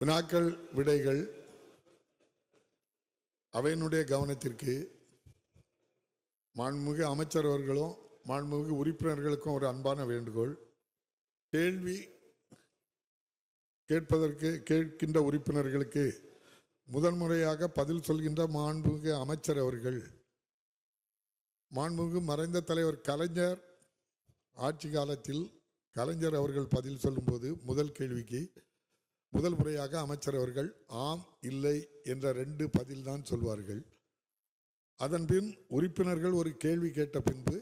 வினாக்கள் விடைகள் அவையினுடைய கவனத்திற்கு மாண்புமிகு அமைச்சர் அவர்களும் மாண்புமிகு உறுப்பினர்களுக்கும் ஒரு அன்பான வேண்டுகோள். கேள்வி கேட்பதற்கு கேட்கின்ற உறுப்பினர்களுக்கு முதன்முறையாக பதில் சொல்கின்ற மாண்புமிகு அமைச்சர் அவர்கள் மாண்புமிகு மறைந்த தலைவர் கலைஞர் ஆட்சி காலத்தில் கலைஞர் அவர்கள் பதில் சொல்லும்போது முதல் கேள்விக்கு முதல் முறையாக அமைச்சர் அவர்கள் ஆம் இல்லை என்ற ரெண்டு பதில் தான் சொல்வார்கள். அதன் பின் உறுப்பினர்கள் ஒரு கேள்வி கேட்ட பின்பு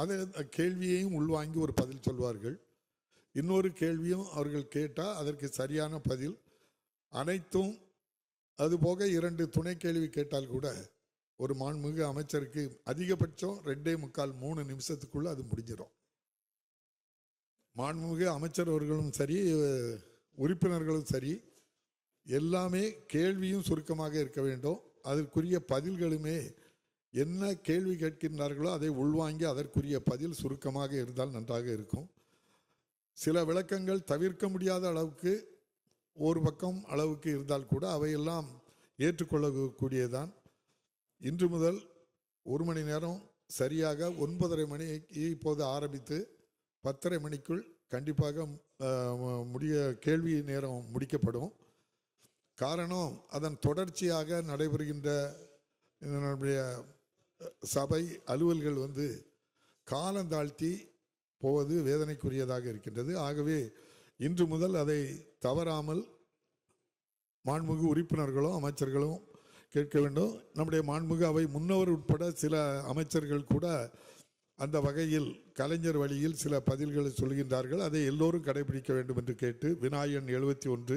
அதை கேள்வியையும் உள்வாங்கி ஒரு பதில் சொல்வார்கள். இன்னொரு கேள்வியும் அவர்கள் கேட்டால் அதற்கு சரியான பதில். அனைத்தும் அதுபோக இரண்டு துணை கேள்வி கேட்டால் கூட ஒரு மாண்புமிகு அமைச்சருக்கு அதிகபட்சம் ரெண்டே முக்கால் மூணு நிமிஷத்துக்குள்ளே அது முடிஞ்சிடும். மாண்புமிகு அமைச்சர் அவர்களும் சரி உறுப்பினர்களும் சரி எல்லாமே கேள்வியும் சுருக்கமாக இருக்க வேண்டும். அதற்குரிய பதில்களுமே என்ன கேள்வி கேட்கின்றார்களோ அதை உள்வாங்கி அதற்குரிய பதில் சுருக்கமாக இருந்தால் நன்றாக இருக்கும். சில விளக்கங்கள் தவிர்க்க முடியாத அளவுக்கு ஒரு பக்கம் அளவுக்கு இருந்தால் கூட அவையெல்லாம் ஏற்றுக்கொள்ளக்கூடியதான் இன்று முதல் ஒரு மணி நேரம் சரியாக ஒன்பதரை மணிக்கு இப்போது ஆரம்பித்து பத்தரை மணிக்குள் கண்டிப்பாக முடிய கேள்வி நேரம் முடிக்கப்படும். காரணம் அதன் தொடர்ச்சியாக நடைபெறுகின்ற நம்முடைய சபை அலுவல்கள் வந்து காலந்தாழ்த்தி போவது வேதனைக்குரியதாக இருக்கின்றது. ஆகவே இன்று முதல் அதை தவறாமல் மாண்புமிகு உறுப்பினர்களும் அமைச்சர்களும் கேட்க வேண்டும். நம்முடைய மாண்புமிகு அவை முன்னவர் உட்பட சில அமைச்சர்கள் கூட அந்த வகையில் கலைஞர் வழியில் சில பதில்களை சொல்கின்றார்கள். அதை எல்லோரும் கடைபிடிக்க வேண்டும் என்று கேட்டு வினாயன் எழுபத்தி ஒன்று